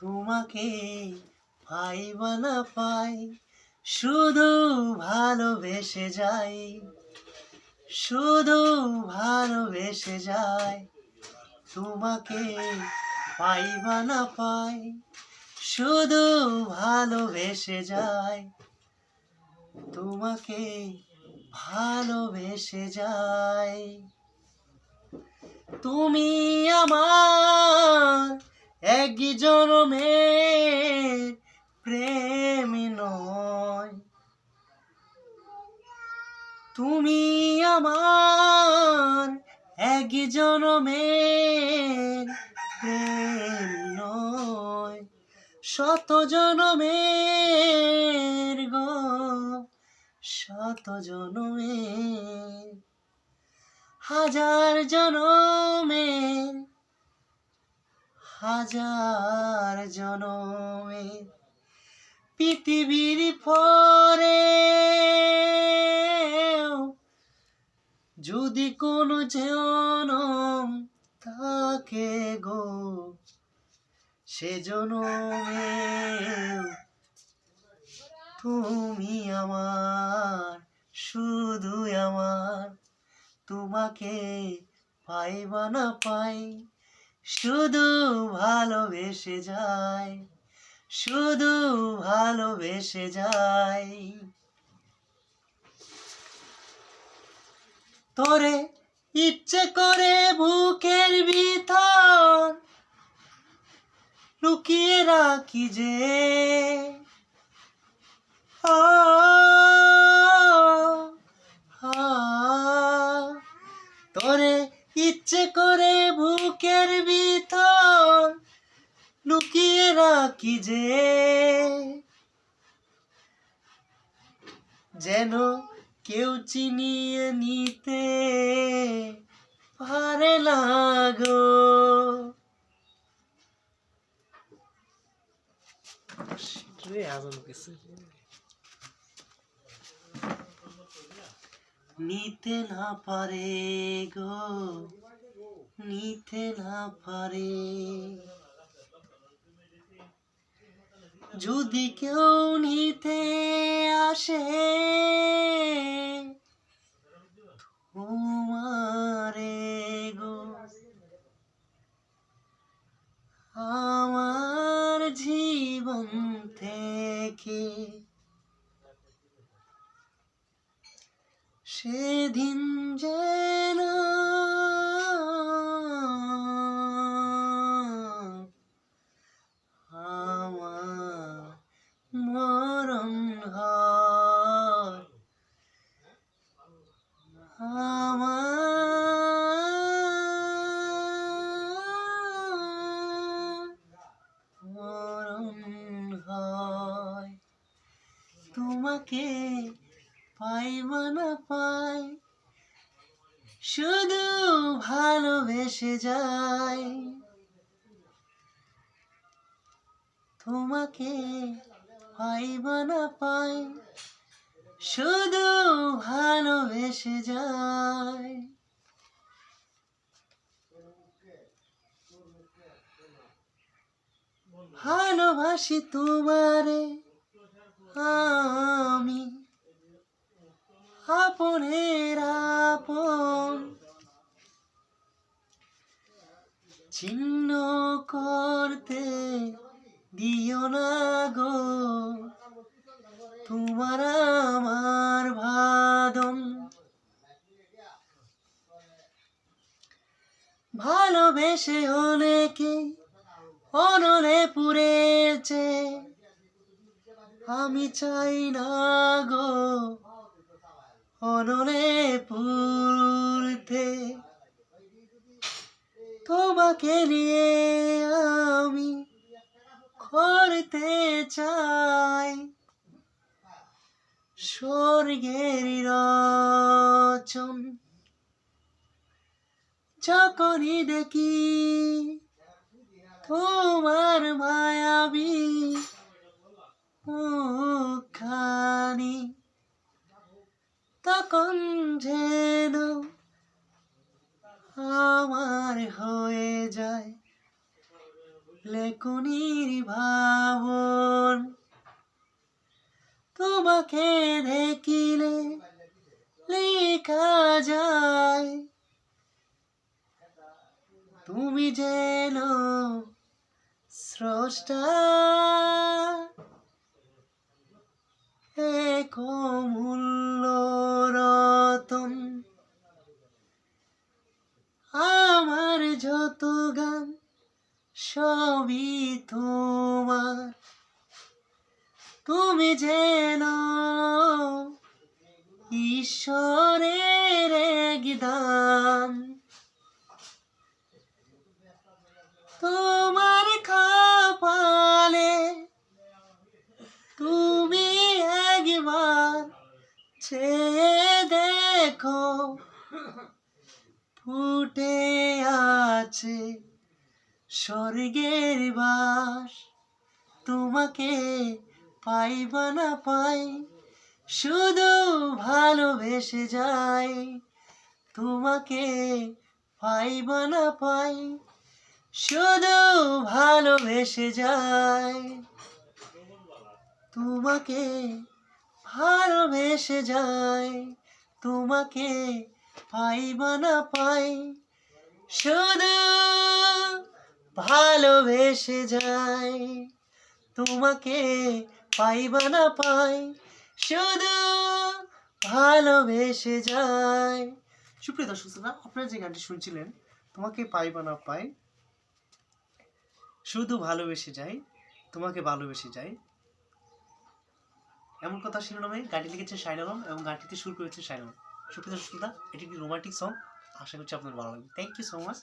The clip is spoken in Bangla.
তোমাকে পাই বা না পাই, শুধু ভালোবেসে যাই, শুধু ভালোবেসে যাই, তোমাকে পাই বা না পাই, শুধু ভালোবেসে যাই, তোমাকে ভালোবেসে যাই। তুমি আমার এক জনমের প্রেম নয়। তুমি আমার এক জনমের প্রেম নয়। শত জনমের গো, শত জনমের, হাজার জনমের হাজার জনমের পৃথিবীর পরে যদি কোনো জনম থাকে গো, সে জনমে তুমি আমার শুধু আমার, তোমাকে পাইবা না পাই। শুধু ভালোবেসে যাই শুধু ভালোবেসে যাই তোরে ইচ্ছে করে বুকের ভিতর লুকিয়ে রাখি যে। ও, আ, তোরে ইচ্ছে করে বুকের ভিতর লুকিয়ে রাখি যে যেন কেউ চিনিয়ে নিতে পারে না গো। রে আজম কিছু নিতে না পারে গো। নিতে না পারে। যদি কেউ নিতে আসে তোমারে গো আমার জীবন থেকে সেদিন যেন হয়। তোমাকে পাই বা না পাই, শুধু ভালোবেসে যাই। তোমাকে পাই বা না পাই, শুধু ভালোবেসে যাই। ভালোবাসি তোমারে, আমি। আপনের আপন। চিহ্ন করতে দিও না গো। তোমার আমার ভাদম। ভালোবেসে অনেকে অনলে পুড়েছে। আমি চাই না গো অনলে পুরতে তোমাকে নিয়ে আমি করতে চাই। স্বর্গের রচন যখনই দেখি তোমার মায়াবী মুখখানি। তখন যেন আমার হয়ে যায় লেকুনির ভাবন। তোমাকে দেখিলে লেখা যায়। তুমি যেন স্রষ্টা। এক মূল্য রতন আমার যত গান, সবই তোমার। তুমি যেন ঈশ্বরের এক দান। তোমার তুমি একবার চেয়ে দেখো, ফুটে আছে স্বর্গের বাস। তোমাকে পাইবা না পাই, শুধু ভালোবেসে যাই। তোমাকে পাইবা না পাই, শুধু ভালোবেসে যাই। তোমাকে ভালোবেসে যাই তোমাকে পাইবা না পাই শুধু ভালোবেসে যাই তোমাকে পাইবা না পাই শুধু ভালোবেসে যাই। সুপ্রিয় দর্শক শ্রোতা, আপনারা যে গানটি শুনছিলেন তোমাকে পাইবা না পাই শুধু ভালোবেসে যাই তোমাকে ভালোবেসে যাই এমন কথা শিরোনামে গানটি লিখেছে শাইন আলম এবং গানটিতে শুরু করেছে শাইন আলম সুপ্রিয় শ্রোতা, এটি একটি রোমান্টিক সং আশা করছি আপনার ভালো লাগবে। Thank you so much